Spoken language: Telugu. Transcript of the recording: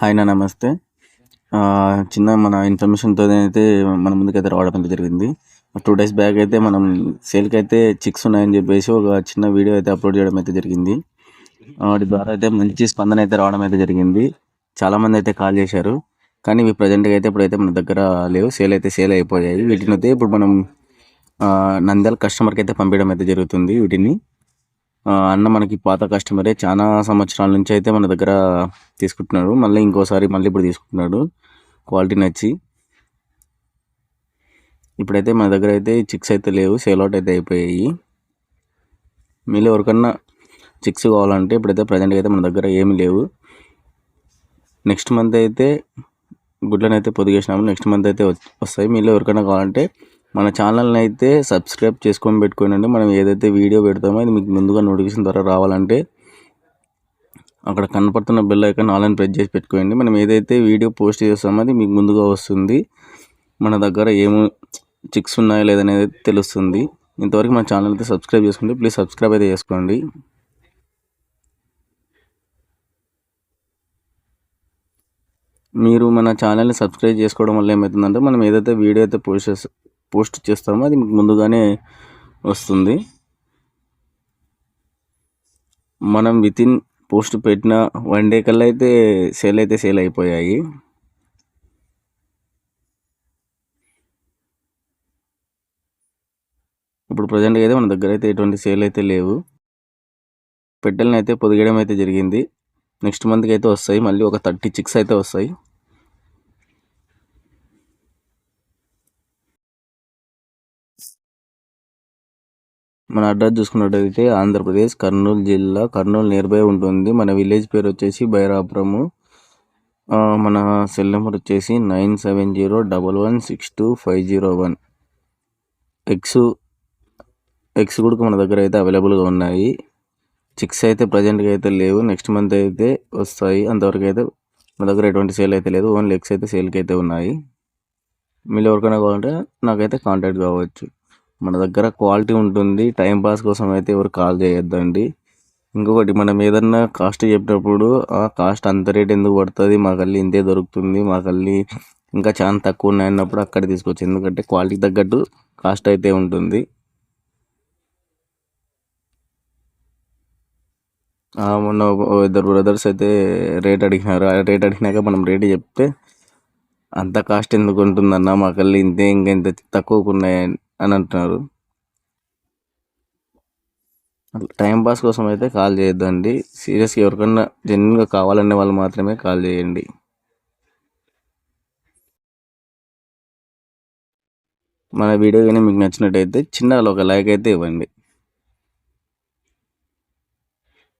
హాయ్ నా నమస్తే. చిన్న మన ఇన్ఫర్మేషన్తో అయితే మన ముందుకైతే రావడం అయితే జరిగింది. టూ డేస్ బ్యాక్ అయితే మనం సేల్కి అయితే చిక్స్ ఉన్నాయని చెప్పేసి ఒక చిన్న వీడియో అయితే అప్లోడ్ చేయడం అయితే జరిగింది. వాటి ద్వారా అయితే మంచి స్పందన అయితే రావడం అయితే జరిగింది. చాలామంది అయితే కాల్ చేశారు. కానీ ఇవి ప్రజెంట్గా అయితే ఇప్పుడైతే మన దగ్గర లేవు. సేల్ అయితే సేల్ అయిపోయాయి. వీటిని అయితే ఇప్పుడు మనం నంద్యాల కస్టమర్కి అయితే పంపించడం అయితే జరుగుతుంది వీటిని. అన్న మనకి పాత కస్టమరే చాలా సంవత్సరాల నుంచి అయితే మన దగ్గర తీసుకుంటున్నాడు. మళ్ళీ ఇంకోసారి మళ్ళీ ఇప్పుడు తీసుకుంటున్నాడు. క్వాలిటీ నచ్చి. ఇప్పుడైతే మన దగ్గర అయితే చిక్స్ అయితే లేవు. సేల్ అవుట్ అయితే అయిపోయాయి. మీలో ఎవరికన్నా చిక్స్ కావాలంటే ఇప్పుడైతే ప్రజెంట్గా అయితే మన దగ్గర ఏమీ లేవు. నెక్స్ట్ మంత్ అయితే గుడ్లను అయితే పొదిగేసినాము. నెక్స్ట్ మంత్ అయితే వస్తాయి. మీలో ఎవరికైనా కావాలంటే మన ఛానల్ని అయితే సబ్స్క్రైబ్ చేసుకొని పెట్టుకోండి మనం ఏదైతే వీడియో పెడతామో అది మీకు ముందుగా నోటిఫికేషన్ ద్వారా రావాలంటే అక్కడ కనపడుతున్న బెల్ ఐకాన్ ఆల్ ప్రెస్ చేసి పెట్టుకోండి. మనం ఏదైతే వీడియో పోస్ట్ చేస్తామో అది మీకు ముందుగా వస్తుంది. మన దగ్గర ఏమి చిక్స్ ఉన్నాయో లేదనేది తెలుస్తుంది. ఇంతవరకు మన ఛానల్ అయితే సబ్స్క్రైబ్ చేసుకోండి ప్లీజ్ సబ్స్క్రైబ్ అయితే చేసుకోండి. మీరు మన ఛానల్ని సబ్స్క్రైబ్ చేసుకోవడం వల్ల ఏమవుతుందంటే మనం ఏదైతే వీడియో అయితే పోస్ట్ చేస్తాం పోస్ట్ చేస్తాము అది మీకు ముందుగానే వస్తుంది. మనం విత్ ఇన్ పోస్ట్ పెట్టిన వన్ డే కల్లా అయితే సేల్ అయితే సేల్ అయిపోయాయి. ఇప్పుడు ప్రజెంట్గా అయితే మన దగ్గర అయితే ఎటువంటి సేల్ అయితే లేవు. పెట్టెలను అయితే పొదిగడం అయితే జరిగింది. నెక్స్ట్ మంత్కి అయితే వస్తాయి. మళ్ళీ ఒక థర్టీ చిక్స్ అయితే వస్తాయి. మన అడ్రస్ చూసుకున్నట్టయితే ఆంధ్రప్రదేశ్ కర్నూలు జిల్లా. కర్నూలు నియర్ బై ఉంటుంది. మన విలేజ్ పేరు వచ్చేసి బైరాపురము. మన సెల్ నెంబర్ వచ్చేసి nine seven zero double one six two five zero one eggs eggs కూడా మన దగ్గర అయితే అవైలబుల్గా ఉన్నాయి. చిక్స్ అయితే ప్రజెంట్గా అయితే లేవు. నెక్స్ట్ మంత్ అయితే వస్తాయి. అంతవరకు అయితే మన దగ్గర ఎటువంటి సేల్ అయితే లేదు. ఓన్లీ ఎగ్స్ అయితే సేల్కి అయితే ఉన్నాయి. మీరు ఎవరికైనా కావాలంటే నాకైతే కాంటాక్ట్ కావచ్చు. మన దగ్గర క్వాలిటీ ఉంటుంది. టైం పాస్ కోసం అయితే ఎవరు కాల్ చేయొద్దండి. ఇంకొకటి మనం ఏదన్నా కాస్ట్ చెప్పినప్పుడు ఆ కాస్ట్ అంత రేట్ ఎందుకు పడుతుంది? మాకల్లి ఇంతే దొరుకుతుంది. మాకల్లి ఇంకా చాలా తక్కువ ఉన్నాయి అన్నప్పుడు అక్కడ తీసుకోవచ్చు. ఎందుకంటే క్వాలిటీ తగ్గట్టు కాస్ట్ అయితే ఉంటుంది. మొన్న ఇద్దరు బ్రదర్స్ అయితే రేట్ అడిగినారు. ఆ రేట్ అడిగినాక మనం రేట్ చెప్తే అంత కాస్ట్ ఎందుకు ఉంటుందన్న? మాకల్లి ఇంతే ఇంకా ఇంత తక్కువకు ఉన్నాయి అని అంటున్నారు. టైం పాస్ కోసం అయితే కాల్ చేయొద్దండి. సీరియస్గా ఎవరికన్నా జెన్యున్గా కావాలనే వాళ్ళు మాత్రమే కాల్ చేయండి. మన వీడియో కానీ మీకు నచ్చినట్టయితే చిన్నగా ఒక లైక్ అయితే ఇవ్వండి.